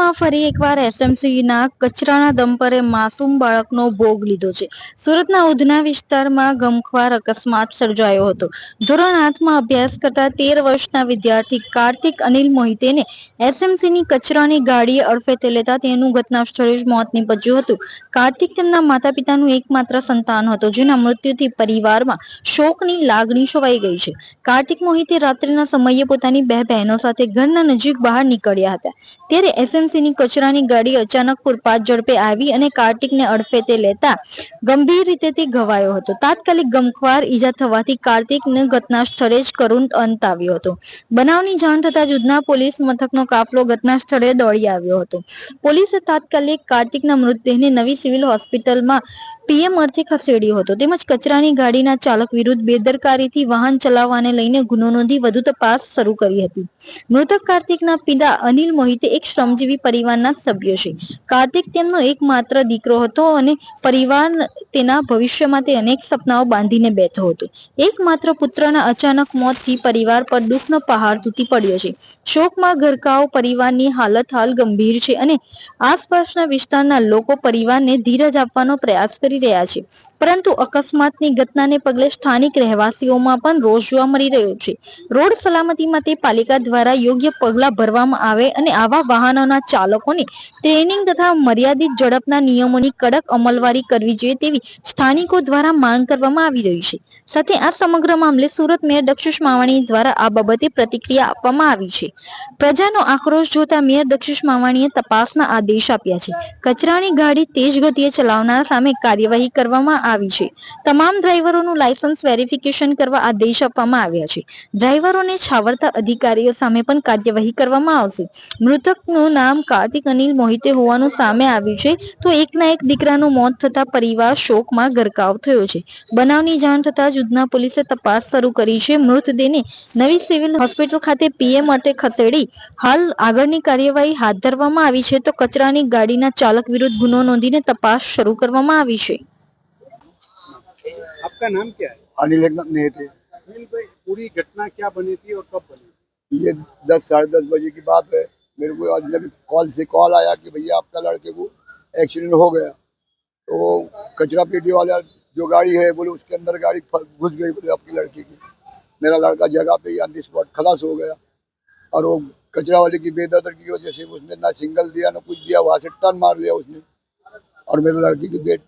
સુરતમાં ફરી એકવાર એસએમસીના કચરાના દંપરે માસૂમ બાળકનો ભોગ લીધો છે. સુરતના ઉધના વિસ્તારમાં ગમખ્વાર અકસ્માત સર્જાયો હતો. ધોરણ આઠમાં અભ્યાસ કરતા તેર વર્ષના વિદ્યાર્થી કાર્તિક અનિલ મોહિતેને એસએમસીની કચરાની ગાડીએ અડફેટે લેતા તેનું ઘટના સ્થળે જ મોત નીપજ્યું હતું. કાર્તિક તેમના માતા પિતાનું એકમાત્ર સંતાન હતો, જેના મૃત્યુથી પરિવારમાં શોકની લાગણી છવાઈ ગઈ છે. કાર્તિક મોહિતે રાત્રિના સમયે પોતાની બે બહેનો સાથે ઘરના નજીક બહાર નીકળ્યા હતા. ત્યારે એસએમસીની કચરાની ગાડી અચાનક પૂરપાટ ઝડપે આવી અને કાર્તિકને અડફેટે લેતા ગંભીર રીતે તે ઘવાયો હતો. તાત્કાલિક ગમખ્વાર ઈજા થવાથી કાર્તિકને ઘટના સ્થળે જ કરુણ અંત આવ્યો હતો. બનાવની જાણ થતા જુદના પોલીસ મથકનો કાફલો ઘટના સ્થળે દોડી આવ્યો હતો. પોલીસે તાત્કાલિક કાર્તિકના મૃતદેહને નવી સિવિલ હોસ્પિટલમાં પીએમ અર્થે ખસેડ્યો હતો. તેમજ કચરાની ગાડીના ચાલક વિરુદ્ધ બેદરકારીથી વાહન ચલાવવાને લઈને ગુનો નોંધી વધુ તપાસ શરૂ કરી હતી. મૃતક કાર્તિકના પિતા અનિલ મોહિતે એક શ્રમજીવી પરિવારના સભ્ય છે. કાર્તિક તેમનો એકમાત્ર દીકરો હતો અને પરિવાર તેના ભવિષ્ય માટે અનેક સપનાઓ બાંધીને બેઠો હતો. એકમાત્ર પુત્રના અચાનક મોતથી પરિવાર પર દુઃખનો પહાડ તૂટી પડ્યો છે. શોકમાં ગરકાવ પરિવારની હાલત હાલ ગંભીર છે અને આસપાસના વિસ્તારના લોકો પરિવારને ધીરજ આપવાનો પ્રયાસ કરી રહ્યા છે. પરંતુ અકસ્માતની ઘટનાને પગલે સ્થાનિક રહેવાસીઓમાં પણ રોષ જોવા મળી રહ્યો છે. રોડ સલામતી માટે પાલિકા દ્વારા યોગ્ય પગલાં ભરવામાં આવે અને આવા વાહનોના ચાલકોને ટ્રેનિંગ તથા મર્યાદિત ઝડપના નિયમોની કડક અમલવારી કરવી જોઈએ તેવી સ્થાનિકો દ્વારા માંગ કરવામાં આવી રહી છે. સાથે આ સમગ્ર મામલે સુરત મેયર દક્ષિશ માવાણી દ્વારા આ બાબતે પ્રતિક્રિયા આપવામાં આવી છે. પ્રજાનો આક્રોશ જોતા મેયર દક્ષિશ માવાણીએ તપાસના આદેશ આપ્યા છે. કચરાની ગાડી તેજ ગતિએ ચલાવનાર સામે કાર્યવાહી કરવામાં આવી છે. તમામ ડ્રાઈવરોનું લાયસન્સ વેરિફિકેશન કરવા આદેશ આપવામાં આવ્યા છે. ડ્રાઈવરોને છાવરતા અધિકારીઓ સામે પણ કાર્યવાહી કરવામાં આવશે. મૃતકનું નામ કાર્તિક અનિલ મોહિતે હોવાનું સામે આવ્યું છે તો એકના એક દીકરાનું મોત થતા પરિવાર શોકમાં ગરકાવ થયો છે બનાવની જાણ થતાં જ ઉધના પોલીસે તપાસ શરૂ કરી છે મૃતદેહને નવી સિવિલ હોસ્પિટલ ખાતે પીએમ માટે ખસેડી હાલ આગળની કાર્યવાહી હાથ ધરવામાં આવી છે તો કચરાની ગાડીના ચાલક વિરુદ્ધ ગુનો નોંધીને તપાસ શરૂ કરવામાં આવી છે आपका नाम क्या है अनिल एक नहीं थे अनिल भाई पूरी घटना क्या बनी थी और कब बनी ये दस साढ़े दस बजे की बात है मेरे को आज जब कॉल से कॉल आया कि भैया आपका लड़के को एक्सीडेंट हो गया। तो कचरा पेटी वाला जो गाड़ी है बोले उसके अंदर गाड़ी घुस गई बोले आपकी लड़की की। मेरा लड़का जगह पे ऑन दी स्पॉट खलास हो गया। और वो कचरा वाले की बेदर्दी की वजह से उसने ना सिंगल दिया ना कुछ दिया वहाँ से टर्न मार लिया उसने। और मेरे लड़की की डेट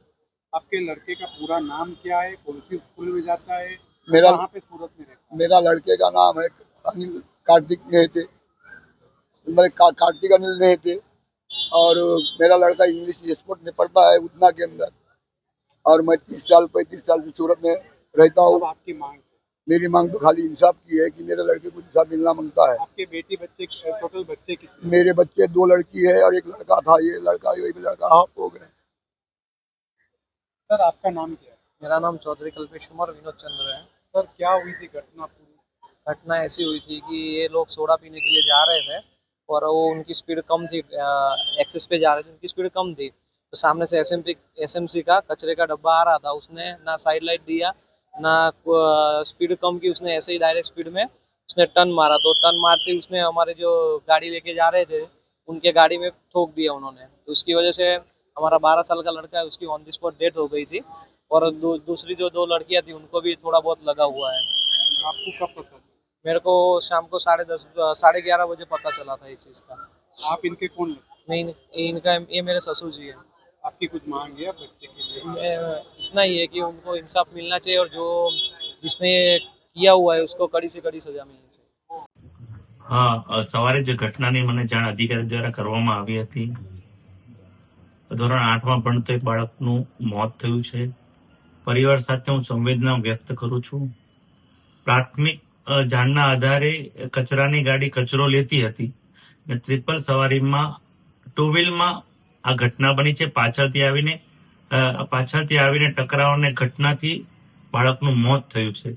आपके लड़के का पूरा नाम क्या है? कौन सी स्कूल में जाता है? मेरा- पे सूरत में रहता मेरा लड़के का नाम है अनिल कार्तिक नेहते। मेरे का, कार्तिक अनिल नेहते और मेरा लड़का इंग्लिश स्पोर्ट में पढ़ता है उतना के अंदर। और मैं तीस साल पैंतीस साल से सूरत में रहता हूँ। आपकी मांग मेरी मांग तो खाली इंसाफ की है कि मेरे लड़के को इंसाफ मिलना माँगता है। आपके बेटी बच्चे टोटल बच्चे कितने मेरे बच्चे दो लड़की है और एक लड़का था ये लड़का ये भी लड़का हाफ़ हो गए। सर आपका नाम क्या है? मेरा नाम चौधरी कल्पेश कुमार विनोद चंद्र है। सर क्या हुई थी घटना पूरी? घटना ऐसी हुई थी कि ये लोग सोडा पीने के लिए जा रहे थे। और वो उनकी स्पीड कम थी एक्सेस पे जा रहे थे उनकी स्पीड कम थी। तो सामने से एस एम का कचरे का डब्बा आ रहा था उसने ना साइड लाइट दिया ना स्पीड कम की उसने ऐसे ही डायरेक्ट स्पीड में उसने टर्न मारा। तो टर्न मारते ही उसने हमारे जो गाड़ी लेके जा रहे थे उनके गाड़ी में ठोक दिया उन्होंने। तो उसकी वजह से हमारा बारह साल का लड़का है उसकी ऑन द स्पॉट डेथ हो गई थी। और दू, दूसरी जो दो लड़कियाँ थी उनको भी थोड़ा बहुत लगा हुआ है। आपको कब पता मेरे को शाम को साढ़े दस साढ़े ग्यारह बजे पता चला था इस चीज़ का आप इनके कौन लगते नहीं नहीं, इनका ये मेरे ससुर जी है हैं? आपकी कुछ मांग है बच्चे के लिए मैं इतना ही है कि उनको इंसाफ मिलना चाहिए और जो जिसने ये किया हुआ है उसको कड़ी से कड़ी सजा मिलनी चाहिए હા અ, સવારે જે ઘટનાની મને જાણ અધિકારી દ્વારા કરવામાં આવી હતી ધોરણ આઠમાં ભણતો એક બાળકનું મોત થયું છે પરિવાર સાથે હું સંવેદના વ્યક્ત કરું છું પ્રાથમિક અ, જાણના આધારે કચરાની ગાડી કચરો લેતી હતી ને ટ્રિપલ સવારીમાં ટુ વ્હીલમાં આ ઘટના બની છે. પાછળથી આવીને પાછળથી આવીને ટકરાવને ઘટનાથી બાળકનું મોત થયું છે.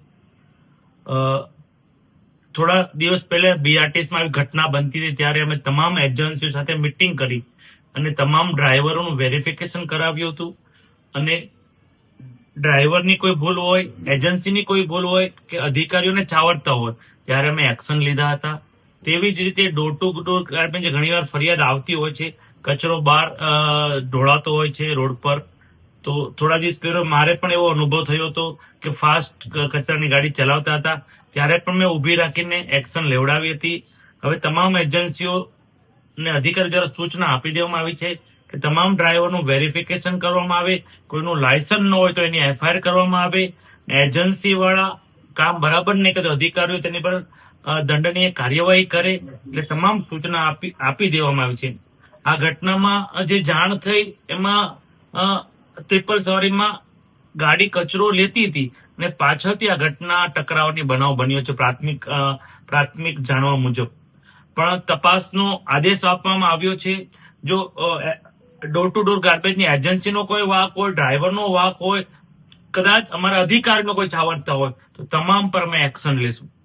થોડા દિવસ પહેલા બીઆરટીએસમાં આવી ઘટના બનતી હતી. ત્યારે અમે તમામ એજન્સીઓ સાથે મિટિંગ કરી અને તમામ ડ્રાઈવરોનું વેરિફિકેશન કરાવ્યું હતું અને ડ્રાઈવરની કોઈ ભૂલ હોય, એજન્સીની કોઈ ભૂલ હોય કે અધિકારીઓને ચાવડતા હોય, ત્યારે અમે એક્શન લીધા હતા. તેવી જ રીતે ડોર ટુ ડોર જે ઘણીવાર ફરિયાદ આવતી હોય છે, કચરો બહાર ઢોળાતો હોય છે રોડ પર, તો થોડા દિવસ પહેલો મારે પણ એવો અનુભવ થયો હતો કે ફાસ્ટ કચરાની ગાડી ચલાવતા હતા. ત્યારે પણ મેં ઊભી રાખીને એક્શન લેવડાવી હતી. હવે તમામ એજન્સીઓ ને અધિકારી દ્વારા સૂચના આપી દેવામાં આવી છે. કે તમામ ડ્રાઈવરનું વેરિફિકેશન કરવામાં આવે કોઈનું લાયસન્સ ન હોય તો એની એફઆઈઆર કરવામાં આવે. એજન્સી વાળા કામ બરાબર નહીં કરે અધિકારીઓ તેની પર દંડનીય કાર્યવાહી કરે. એટલે તમામ સૂચના આપી આપી દેવામાં આવી છે. આ ઘટનામાં જે જાણ થઈ એમાં અ, ટ્રિપલ સવારીમાં ગાડી કચરો લેતી હતી અને પાછળથી આ ઘટના ટકરાવની બનાવ બન્યો છે પ્રાથમિક પ્રાથમિક જાણવા મુજબ. પણ તપાસનો આદેશ આપવામાં આવ્યો છે. જો ડોર ટુ ડોર ગાર્બેજની એજન્સીનો કોઈ વાક હોય ડ્રાઈવરનો વાક હોય, કદાચ અમારા અધિકારીનો કોઈ છાવરતા હોય, તો તમામ પર અમે એક્શન લેશું.